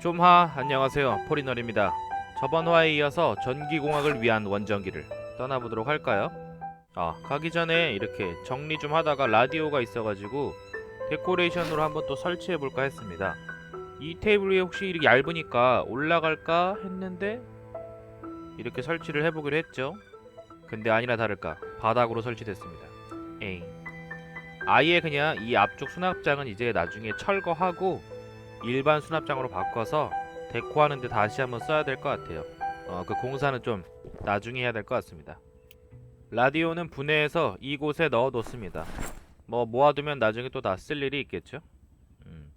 좀하 안녕하세요. 포리널입니다. 저번 화에 이어서 전기공학을 위한 원전기를 떠나보도록 할까요? 아 가기 전에 이렇게 정리 좀 하다가 라디오가 있어가지고 데코레이션으로 한번 또 설치해볼까 했습니다. 이 테이블 위에 혹시 이렇게 얇으니까 올라갈까 했는데 이렇게 설치를 해보기로 했죠. 근데 아니나 다를까 바닥으로 설치됐습니다. 에잉. 아예 그냥 이 앞쪽 수납장은 이제 나중에 철거하고 일반 수납장으로 바꿔서 데코하는데 다시 한번 써야 될 것 같아요. 어, 그 공사는 좀 나중에 해야 될 것 같습니다. 라디오는 분해해서 이곳에 넣어뒀습니다. 뭐 모아두면 나중에 또 다 쓸 일이 있겠죠. 음.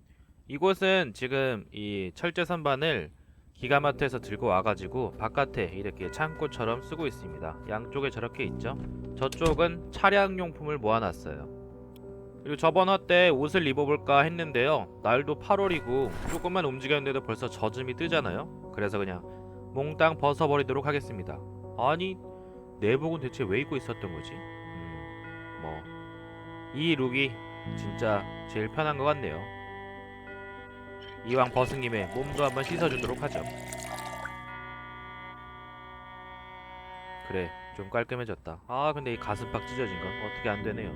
이곳은 지금 이 철제 선반을 기가마트에서 들고 와가지고 바깥에 이렇게 창고처럼 쓰고 있습니다. 양쪽에 저렇게 있죠. 저쪽은 차량 용품을 모아놨어요. 그리고 저번 화때 옷을 입어볼까 했는데요. 날도 8월이고 조금만 움직였는데도 벌써 젖음이 뜨잖아요. 그래서 그냥 몽땅 벗어버리도록 하겠습니다. 아니 내복은 대체 왜 입고 있었던 거지? 음, 뭐, 이 룩이 진짜 제일 편한 것 같네요. 이왕 김에 몸도 한번 씻어주도록 하죠. 그래, 좀 깔끔해졌다. 아, 근데 이 가슴팍 찢어진 건 어떻게 안 되네요.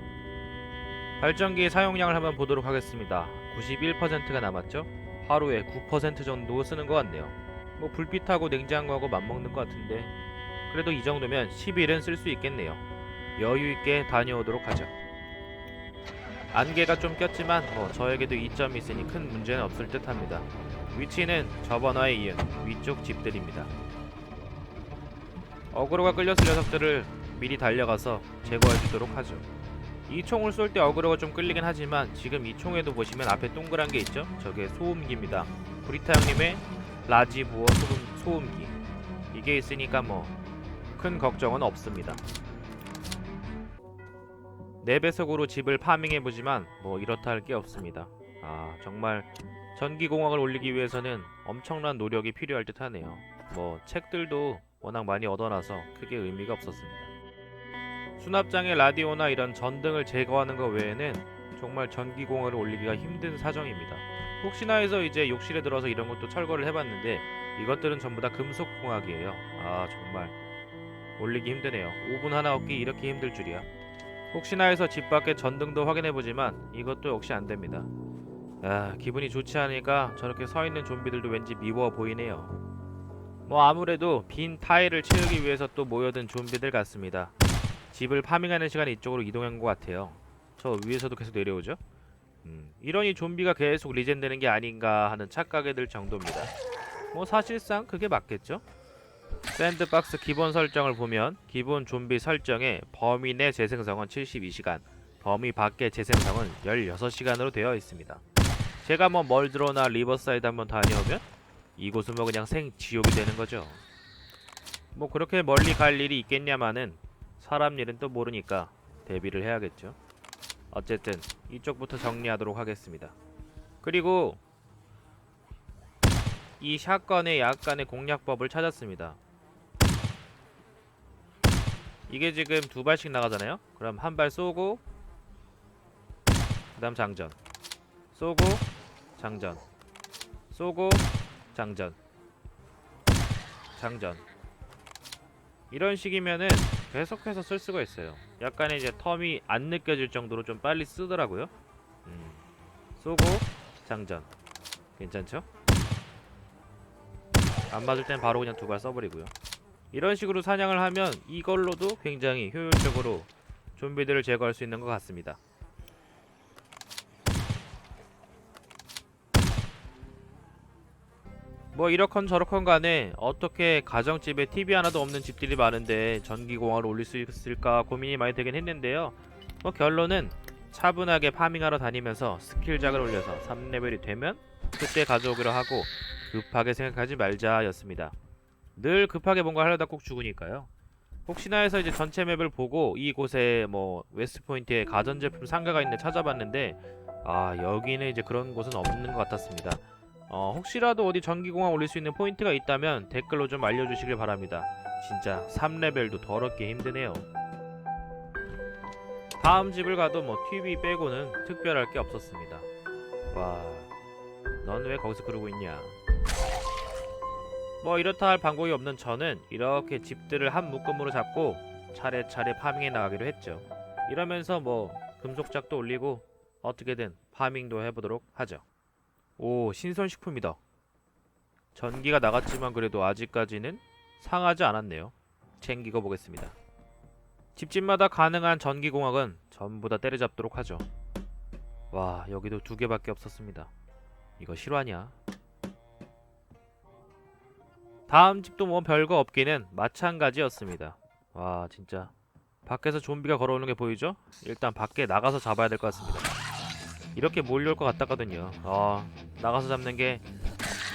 발전기의 사용량을 한번 보도록 하겠습니다. 91%가 남았죠? 하루에 9% 정도 쓰는 것 같네요. 뭐 불빛하고 냉장고하고 맞먹는 것 같은데 그래도 이 정도면 10일은 쓸 수 있겠네요. 여유 있게 다녀오도록 하죠. 안개가 좀 꼈지만 뭐 저에게도 이점이 있으니 큰 문제는 없을 듯 합니다. 위치는 저번 화에 이은 위쪽 집들입니다. 어그로가 끌렸을 녀석들을 미리 달려가서 제거해주도록 하죠. 이 총을 쏠 때 어그로가 좀 끌리긴 하지만 지금 이 총에도 보시면 앞에 동그란 게 있죠? 저게 소음기입니다. 구리타 형님의 라지부어 소음, 소음기 이게 있으니까 뭐 큰 걱정은 없습니다. 네 배속으로 집을 파밍해보지만 뭐 이렇다 할 게 없습니다. 아 정말 전기공학을 올리기 위해서는 엄청난 노력이 필요할 듯 하네요. 뭐 책들도 워낙 많이 얻어놔서 크게 의미가 없었습니다. 수납장의 라디오나 이런 전등을 제거하는 것 외에는 정말 전기공학을 올리기가 힘든 사정입니다. 혹시나 해서 이제 욕실에 들어서 이런 것도 철거를 해봤는데 이것들은 전부 다 금속공학이에요. 아 정말 올리기 힘드네요. 오븐 하나 얻기 이렇게 힘들 줄이야. 혹시나 해서 집 밖에 전등도 확인해보지만 이것도 역시 안됩니다. 아 기분이 좋지 않으니까 저렇게 서있는 좀비들도 왠지 미워 보이네요. 뭐 아무래도 빈 타일을 채우기 위해서 또 모여든 좀비들 같습니다. 집을 파밍하는 시간에 이쪽으로 이동한 것 같아요. 저 위에서도 계속 내려오죠? 음, 이러니 좀비가 계속 리젠되는 게 아닌가 하는 착각이 들 정도입니다. 뭐 사실상 그게 맞겠죠? 샌드박스 기본 설정을 보면 기본 좀비 설정에 범위 내 재생성은 72시간, 범위 밖의 재생성은 16시간으로 되어 있습니다. 제가 뭐 멀드로나 리버사이드 한번 다녀오면 이곳은 뭐 그냥 생지옥이 되는 거죠. 뭐 그렇게 멀리 갈 일이 있겠냐마는 사람 일은 또 모르니까 대비를 해야겠죠. 어쨌든 이쪽부터 정리하도록 하겠습니다. 그리고 이 샷건의 약간의 공략법을 찾았습니다. 이게 지금 두 발씩 나가잖아요. 그럼 한 발 쏘고 그 다음 장전. 쏘고 장전. 쏘고 장전. 장전. 이런 식이면은 계속해서 쓸 수가 있어요. 약간의 이제 텀이 안 느껴질 정도로 좀 빨리 쓰더라고요. 음. 쏘고 장전. 괜찮죠? 안 맞을 땐 바로 그냥 두 발 써버리고요. 이런 식으로 사냥을 하면 이걸로도 굉장히 효율적으로 좀비들을 제거할 수 있는 것 같습니다. 뭐 이렇건 저렇건 간에 어떻게 가정집에 TV 하나도 없는 집들이 많은데 전기공학을 올릴 수 있을까 고민이 많이 되긴 했는데요. 뭐 결론은 차분하게 파밍하러 다니면서 스킬작을 올려서 3레벨이 되면 그때 가져오기로 하고 급하게 생각하지 말자였습니다. 늘 급하게 뭔가 하려다 꼭 죽으니까요. 혹시나 해서 이제 전체 맵을 보고 이곳에 뭐 웨스트포인트에 가전제품 상가가 있는데 찾아봤는데 아 여기는 이제 그런 곳은 없는 것 같았습니다. 어, 혹시라도 어디 전기공학 올릴 수 있는 포인트가 있다면 댓글로 좀 알려주시길 바랍니다. 진짜 3레벨도 더럽게 힘드네요. 다음 집을 가도 뭐 TV 빼고는 특별할 게 없었습니다. 와, 넌 왜 거기서 그러고 있냐? 뭐 이렇다 할 방법이 없는 저는 이렇게 집들을 한 묶음으로 잡고 차례차례 파밍해 나가기로 했죠. 이러면서 뭐 금속작도 올리고 어떻게든 파밍도 해보도록 하죠. 오 신선식품이다. 전기가 나갔지만 그래도 아직까지는 상하지 않았네요. 챙기고 보겠습니다. 집집마다 가능한 전기공학은 전부 다 때려잡도록 하죠. 와 여기도 두 개밖에 없었습니다. 이거 실화냐? 다음 집도 뭐 별거 없기는 마찬가지였습니다. 와 진짜 밖에서 좀비가 걸어오는 게 보이죠? 일단 밖에 나가서 잡아야 될 것 같습니다. 이렇게 몰려올 것 같았거든요. 아 나가서 잡는 게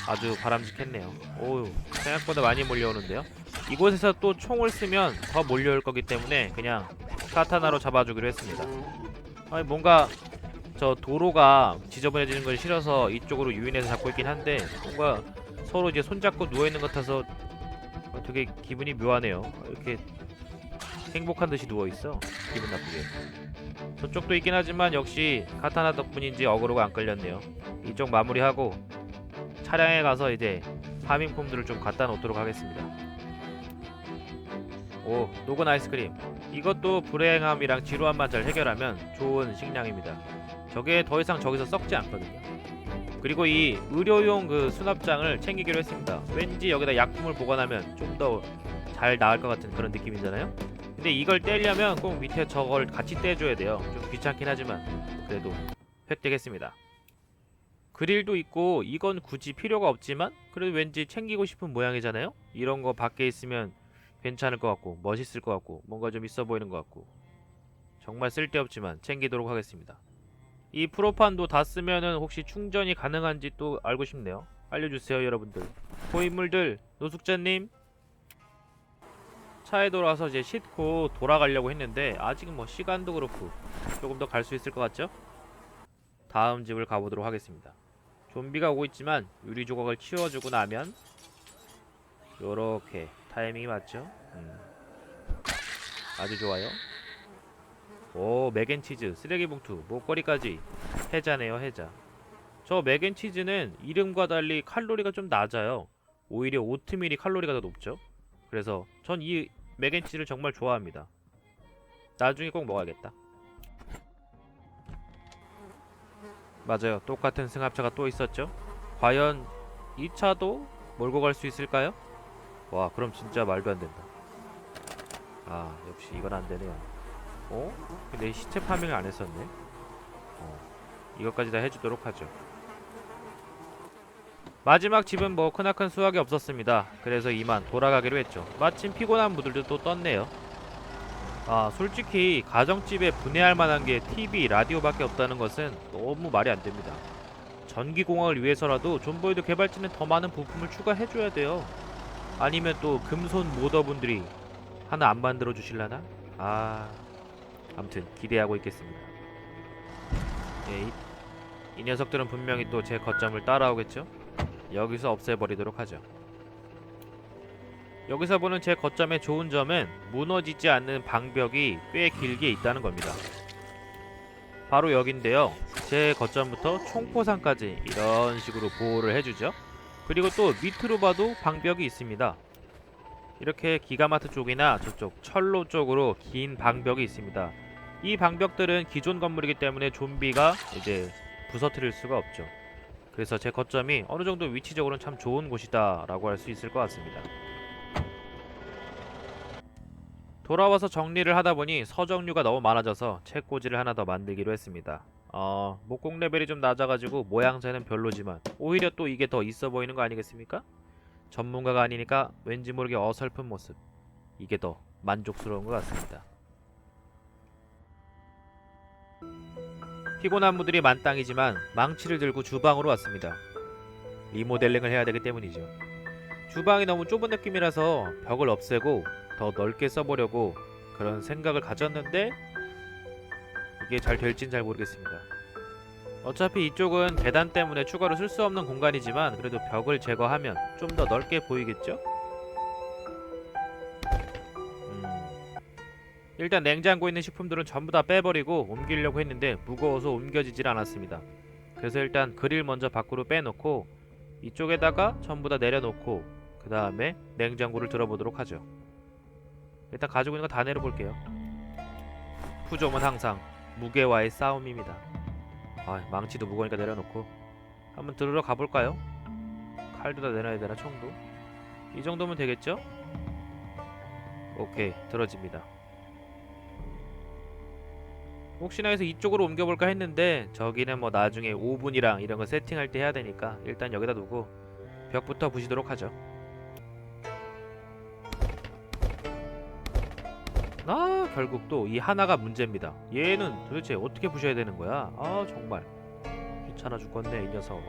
아주 바람직했네요. 오우 생각보다 많이 몰려오는데요. 이곳에서 또 총을 쓰면 더 몰려올 거기 때문에 그냥 카타나로 잡아주기로 했습니다. 아니 뭔가 저 도로가 지저분해지는 걸 싫어서 이쪽으로 유인해서 잡고 있긴 한데 뭔가 서로 이제 손잡고 누워 있는 것 같아서 되게 기분이 묘하네요. 이렇게 행복한 듯이 누워 있어. 기분 나쁘게. 저쪽도 있긴 하지만 역시 카타나 덕분인지 어그로가 안 끌렸네요. 이쪽 마무리하고 차량에 가서 이제 파밍폼들을 좀 갖다 놓도록 하겠습니다. 오, 녹은 아이스크림. 이것도 불행함이랑 지루함만 잘 해결하면 좋은 식량입니다. 저게 더 이상 저기서 썩지 않거든요. 그리고 이 의료용 그 수납장을 챙기기로 했습니다. 왠지 여기다 약품을 보관하면 좀 더 잘 나을 것 같은 그런 느낌이잖아요. 근데 이걸 떼려면 꼭 밑에 저걸 같이 떼줘야 돼요. 좀 귀찮긴 하지만 그래도 획득했습니다. 그릴도 있고 이건 굳이 필요가 없지만 그래도 왠지 챙기고 싶은 모양이잖아요. 이런 거 밖에 있으면 괜찮을 것 같고 멋있을 것 같고 뭔가 좀 있어 보이는 것 같고 정말 쓸데없지만 챙기도록 하겠습니다. 이 프로판도 다 쓰면은 혹시 충전이 가능한지 또 알고 싶네요. 알려주세요 여러분들. 고인물들 노숙자님 차에 돌아와서 이제 싣고 돌아가려고 했는데 아직은 뭐 시간도 그렇고 조금 더 갈 수 있을 것 같죠? 다음 집을 가보도록 하겠습니다. 좀비가 오고 있지만 유리 조각을 치워주고 나면 요렇게 타이밍이 맞죠? 음. 아주 좋아요. 오 맥앤치즈 쓰레기 봉투 목걸이까지 해자네요 해자. 저 맥앤치즈는 이름과 달리 칼로리가 좀 낮아요. 오히려 오트밀이 칼로리가 더 높죠. 그래서 전 이 맥앤치즈를 정말 좋아합니다. 나중에 꼭 먹어야겠다. 맞아요. 똑같은 승합차가 또 있었죠. 과연 이 차도 몰고 갈 수 있을까요? 와, 그럼 진짜 말도 안 된다. 아, 역시 이건 안 되네요. 어? 근데 시체 파밍을 안 했었네. 어, 이것까지 다 해주도록 하죠. 마지막 집은 뭐 크나큰 수확이 없었습니다. 그래서 이만 돌아가기로 했죠. 마침 피곤한 분들도 또 떴네요. 아 솔직히 가정집에 분해할 만한 게 TV, 라디오밖에 없다는 것은 너무 말이 안 됩니다. 전기공학을 위해서라도 존보이드 개발진은 더 많은 부품을 추가해줘야 돼요. 아니면 또 금손 모더분들이 하나 안 만들어 주실라나? 아, 아무튼 기대하고 있겠습니다. 예, 이, 이 녀석들은 분명히 또 제 거점을 따라오겠죠? 여기서 없애버리도록 하죠. 여기서 보는 제 거점의 좋은 점은 무너지지 않는 방벽이 꽤 길게 있다는 겁니다. 바로 여긴데요. 제 거점부터 총포상까지 이런 식으로 보호를 해주죠. 그리고 또 밑으로 봐도 방벽이 있습니다. 이렇게 기가마트 쪽이나 저쪽 철로 쪽으로 긴 방벽이 있습니다. 이 방벽들은 기존 건물이기 때문에 좀비가 이제 부서뜨릴 수가 없죠. 그래서 제 거점이 어느 정도 위치적으로는 참 좋은 곳이다 라고 할 수 있을 것 같습니다. 돌아와서 정리를 하다 보니 서정류가 너무 많아져서 책꽂이를 하나 더 만들기로 했습니다. 어, 목공 레벨이 좀 낮아가지고 모양새는 별로지만 오히려 또 이게 더 있어 보이는 거 아니겠습니까? 전문가가 아니니까 왠지 모르게 어설픈 모습. 이게 더 만족스러운 것 같습니다. 피곤한 분들이 만땅이지만 망치를 들고 주방으로 왔습니다. 리모델링을 해야 되기 때문이죠. 주방이 너무 좁은 느낌이라서 벽을 없애고 더 넓게 써보려고 그런 생각을 가졌는데 이게 잘 될진 잘 모르겠습니다. 어차피 이쪽은 계단 때문에 추가로 쓸 수 없는 공간이지만 그래도 벽을 제거하면 좀 더 넓게 보이겠죠? 일단 냉장고에 있는 식품들은 전부 다 빼버리고 옮기려고 했는데 무거워서 옮겨지질 않았습니다. 그래서 일단 그릴 먼저 밖으로 빼놓고 이쪽에다가 전부 다 내려놓고 그 다음에 냉장고를 들어보도록 하죠. 일단 가지고 있는 거 다 내려볼게요. 푸점은 항상 무게와의 싸움입니다. 아, 망치도 무거우니까 내려놓고 한번 들으러 가볼까요? 칼도 다 내놔야 되나 총도? 이 정도면 되겠죠? 오케이 들어집니다. 혹시나 해서 이쪽으로 옮겨볼까 했는데 저기는 뭐 나중에 오븐이랑 이런 거 세팅할 때 해야 되니까 일단 여기다 두고 벽부터 부시도록 하죠. 아 결국 또 이 하나가 문제입니다. 얘는 도대체 어떻게 부셔야 되는 거야? 아 정말 귀찮아 죽겠네 이 녀석.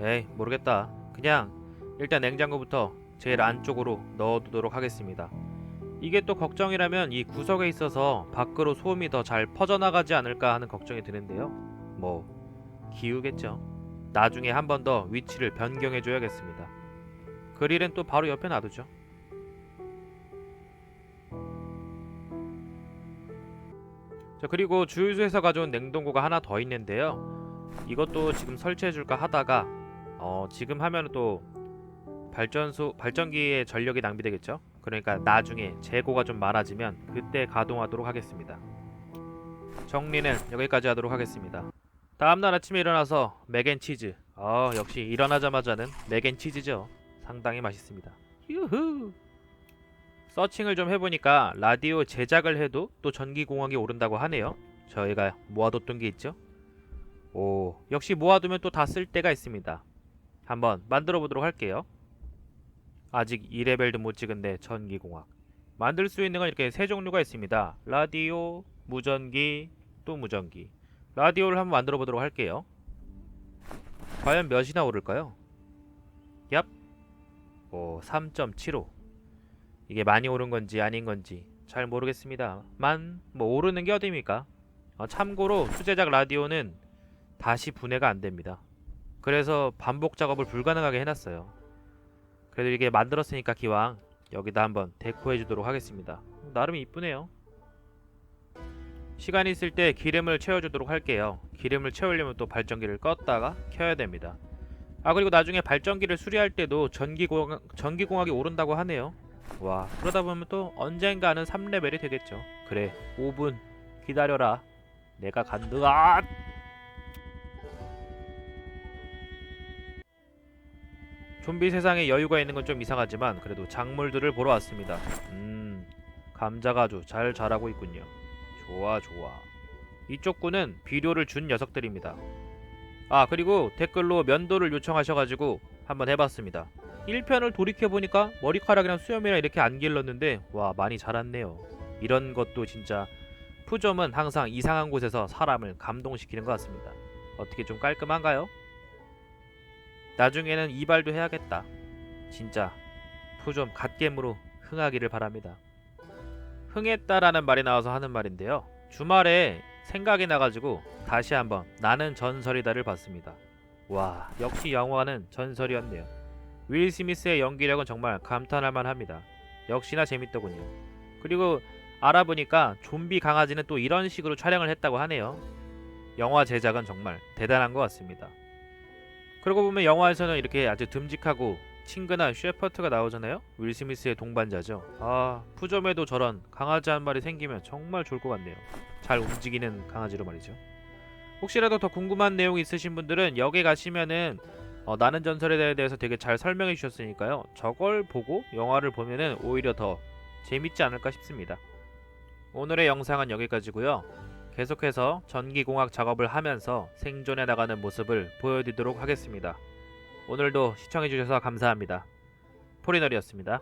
에이 모르겠다. 그냥 일단 냉장고부터 제일 안쪽으로 넣어두도록 하겠습니다. 이게 또 걱정이라면 이 구석에 있어서 밖으로 소음이 더 잘 퍼져나가지 않을까 하는 걱정이 드는데요. 뭐 기우겠죠. 나중에 한 번 더 위치를 변경해 줘야겠습니다. 그릴은 또 바로 옆에 놔두죠. 자 그리고 주유소에서 가져온 냉동고가 하나 더 있는데요. 이것도 지금 설치해 줄까 하다가 어 지금 하면 또 발전소 발전기에 전력이 낭비되겠죠. 그러니까 나중에 재고가 좀 많아지면 그때 가동하도록 하겠습니다. 정리는 여기까지 하도록 하겠습니다. 다음날 아침에 일어나서 맥앤치즈. 어 역시 일어나자마자는 맥앤치즈죠. 상당히 맛있습니다. 유후. 서칭을 좀 해보니까 라디오 제작을 해도 또 전기공학이 오른다고 하네요. 저희가 모아뒀던 게 있죠. 오 역시 모아두면 또 다 쓸 때가 있습니다. 한번 만들어 보도록 할게요. 아직 2레벨도 못 찍은데 전기공학. 만들 수 있는 건 이렇게 세 종류가 있습니다. 라디오, 무전기, 또 무전기. 라디오를 한번 만들어 보도록 할게요. 과연 몇이나 오를까요? 얍. 오, 3.75 이게 많이 오른 건지 아닌 건지 잘 모르겠습니다. 만, 뭐 오르는 게 어딥니까? 어, 참고로 수제작 라디오는 다시 분해가 안 됩니다. 그래서 반복 작업을 불가능하게 해놨어요 그래도 이게 만들었으니까 기왕 여기다 한번 데코해 주도록 하겠습니다. 나름 이쁘네요. 시간 있을 때 기름을 채워주도록 할게요. 기름을 채우려면 또 발전기를 껐다가 켜야 됩니다. 아 그리고 나중에 발전기를 수리할 때도 전기공학, 전기공학이 오른다고 하네요. 와 그러다 보면 또 언젠가는 3레벨이 되겠죠. 그래 5분 기다려라. 내가 간다. 좀비 세상에 여유가 있는 건 좀 이상하지만 그래도 작물들을 보러 왔습니다. 음, 감자가 아주 잘 자라고 있군요. 좋아, 좋아. 이쪽 군은 비료를 준 녀석들입니다. 아, 그리고 댓글로 면도를 요청하셔가지고 한번 해봤습니다. 1편을 돌이켜보니까 머리카락이랑 수염이랑 이렇게 안 길렀는데 와, 많이 자랐네요. 이런 것도 진짜 푸점은 항상 이상한 곳에서 사람을 감동시키는 것 같습니다. 어떻게 좀 깔끔한가요? 나중에는 이발도 해야겠다. 진짜 푸좀 갓겜으로 흥하기를 바랍니다. 흥했다라는 말이 나와서 하는 말인데요. 주말에 생각이 나가지고 다시 한번 나는 전설이다를 봤습니다. 와 역시 영화는 전설이었네요. 윌 스미스의 연기력은 정말 감탄할 만합니다. 역시나 재밌더군요. 그리고 알아보니까 좀비 강아지는 또 이런 식으로 촬영을 했다고 하네요. 영화 제작은 정말 대단한 것 같습니다. 그러고 보면 영화에서는 이렇게 아주 듬직하고 친근한 셰퍼트가 나오잖아요. 윌 스미스의 동반자죠. 아 푸점에도 저런 강아지 한 마리 생기면 정말 좋을 것 같네요. 잘 움직이는 강아지로 말이죠. 혹시라도 더 궁금한 내용 있으신 분들은 여기 가시면은 어, 나는 전설에 대해서 되게 잘 설명해 주셨으니까요. 저걸 보고 영화를 보면은 오히려 더 재밌지 않을까 싶습니다. 오늘의 영상은 여기까지고요. 계속해서 전기공학 작업을 하면서 생존해 나가는 모습을 보여드리도록 하겠습니다. 오늘도 시청해주셔서 감사합니다. 포리널이었습니다.